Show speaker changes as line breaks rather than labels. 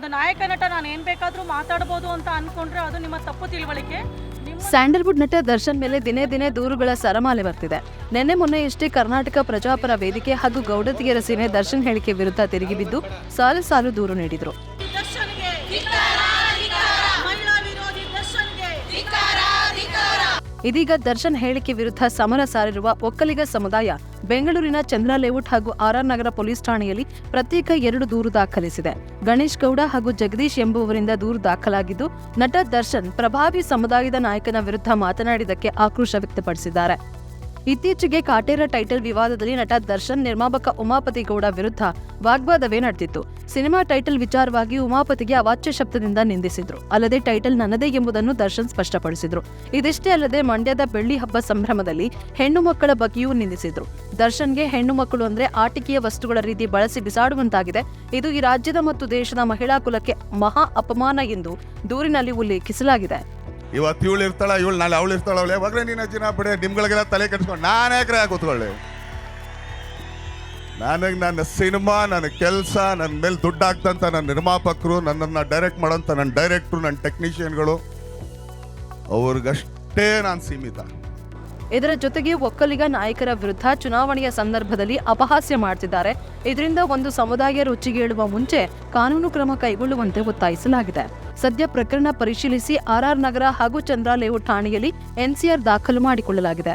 ಒಂದು ನಾಯಕ ನಟ ನಾನು ಏನ್ ಬೇಕಾದ್ರೂ ಮಾತಾಡ್ಬೋದು ಅಂತ ಅನ್ಕೊಂಡ್ರೆ ಅದು ನಿಮ್ಮ ತಪ್ಪು ತಿಳುವಳಿಕೆ.
ಸ್ಯಾಂಡಲ್ವುಡ್ ನಟ ದರ್ಶನ್ ಮೇಲೆ ದಿನೇ ದಿನೇ ದೂರುಗಳ ಸರಮಾಲೆ ಬರ್ತಿದೆ. ನಿನ್ನೆ ಮೊನ್ನೆಯಷ್ಟೇ ಕರ್ನಾಟಕ ಪ್ರಜಾಪರ ವೇದಿಕೆ ಹಾಗೂ ಗೌಡತಿಗೆರ ಸೇನೆ ದರ್ಶನ್ ಹೇಳಿಕೆ ವಿರುದ್ಧ ತಿರುಗಿಬಿದ್ದು ಸಾಲು ಸಾಲು ದೂರು ನೀಡಿದ್ರು. ಇದೀಗ ದರ್ಶನ್ ಹೇಳಿಕೆ ವಿರುದ್ಧ ಸಮರ ಸಾರಿರುವ ಒಕ್ಕಲಿಗ ಸಮುದಾಯ ಬೆಂಗಳೂರಿನ ಚಂದ್ರ ಲೇಔಟ್ ಹಾಗೂ ಆರ್ಆರ್ ನಗರ ಪೊಲೀಸ್ ಠಾಣೆಯಲ್ಲಿ ಪ್ರತ್ಯೇಕ ಎರಡು ದೂರು ದಾಖಲಿಸಿದೆ. ಗಣೇಶ್ ಗೌಡ ಹಾಗೂ ಜಗದೀಶ್ ಎಂಬುವರಿಂದ ದೂರು ದಾಖಲಾಗಿದ್ದು, ನಟ ದರ್ಶನ್ ಪ್ರಭಾವಿ ಸಮುದಾಯದ ನಾಯಕನ ವಿರುದ್ಧ ಮಾತನಾಡಿದಕ್ಕೆ ಆಕ್ರೋಶ ವ್ಯಕ್ತಪಡಿಸಿದ್ದಾರೆ. ಇತ್ತೀಚೆಗೆ ಕಾಟೇರ ಟೈಟಲ್ ವಿವಾದದಲ್ಲಿ ನಟ ದರ್ಶನ್, ನಿರ್ಮಾಪಕ ಉಮಾಪತಿ ಗೌಡ ವಿರುದ್ಧ ವಾಗ್ವಾದವೇ ನಡೆದಿತ್ತು. ಸಿನಿಮಾ ಟೈಟಲ್ ವಿಚಾರವಾಗಿ ಉಮಾಪತಿಗೆ ಅವಾಚ್ಯ ಶಬ್ದದಿಂದ ನಿಂದಿಸಿದ್ರು. ಅಲ್ಲದೆ ಟೈಟಲ್ ನನ್ನದೇ ಎಂಬುದನ್ನು ದರ್ಶನ್ ಸ್ಪಷ್ಟಪಡಿಸಿದ್ರು. ಇದಿಷ್ಟೇ ಅಲ್ಲದೆ ಮಂಡ್ಯದ ಬೆಳ್ಳಿ ಹಬ್ಬ ಸಂಭ್ರಮದಲ್ಲಿ ಹೆಣ್ಣು ಮಕ್ಕಳ ಬಗ್ಗೆಯೂ ನಿಂದಿಸಿದ್ರು. ದರ್ಶನ್ಗೆ ಹೆಣ್ಣು ಮಕ್ಕಳು ಅಂದ್ರೆ ಆಟಿಕೆಯ ವಸ್ತುಗಳ ರೀತಿ ಬಳಸಿ ಬಿಸಾಡುವಂತಾಗಿದೆ. ಇದು ಈ ರಾಜ್ಯದ ಮತ್ತು ದೇಶದ ಮಹಿಳಾ ಕುಲಕ್ಕೆ ಮಹಾ ಅಪಮಾನ ಎಂದು ದೂರಿನಲ್ಲಿ ಉಲ್ಲೇಖಿಸಲಾಗಿದೆ.
ಇವತ್ತು ಇವಳು ಇರ್ತಾಳ, ಇವಳು ನಾಳೆ ಅವಳು ಇರ್ತಾಳ ಅವಳು? ಯಾವಾಗಲೇ ನೀನು ಅಜ್ಜಿನ ಬಿಡೆ, ನಿಮ್ಗಳಿಗೆಲ್ಲ ತಲೆ ಕೆಡ್ಸ್ಕೊಂಡು ನಾನು ಯಾಕೆ ಕೂತ್ಕೊಳ್ಳಿ. ನನಗೆ ನನ್ನ ಸಿನಿಮಾ, ನನ್ನ ಕೆಲಸ, ನನ್ನ ಮೇಲೆ ದುಡ್ಡು ಆಗ್ತಂಥ ನನ್ನ ನಿರ್ಮಾಪಕರು, ನನ್ನನ್ನು ಡೈರೆಕ್ಟ್ ಮಾಡೋಂಥ ನನ್ನ ಡೈರೆಕ್ಟ್ರು ನನ್ನ ಟೆಕ್ನಿಷಿಯನ್ಗಳು ಅವ್ರಿಗಷ್ಟೇ ನಾನು ಸೀಮಿತ.
ಇದರ ಜೊತೆಗೆ ಒಕ್ಕಲಿಗ ನಾಯಕರ ವಿರುದ್ಧ ಚುನಾವಣೆಯ ಸಂದರ್ಭದಲ್ಲಿ ಅಪಹಾಸ್ಯ ಮಾಡ್ತಿದ್ದಾರೆ. ಇದರಿಂದ ಒಂದು ಸಮುದಾಯ ರುಚಿಗೇಳುವ ಮುಂಚೆ ಕಾನೂನು ಕ್ರಮ ಕೈಗೊಳ್ಳುವಂತೆ ಒತ್ತಾಯಿಸಲಾಗಿದೆ. ಸದ್ಯ ಪ್ರಕರಣ ಪರಿಶೀಲಿಸಿ ಆರ್ಆರ್ ನಗರ ಹಾಗೂ ಚಂದ್ರ ಠಾಣೆಯಲ್ಲಿ ಎನ್ಸಿಆರ್ ದಾಖಲು ಮಾಡಿಕೊಳ್ಳಲಾಗಿದೆ.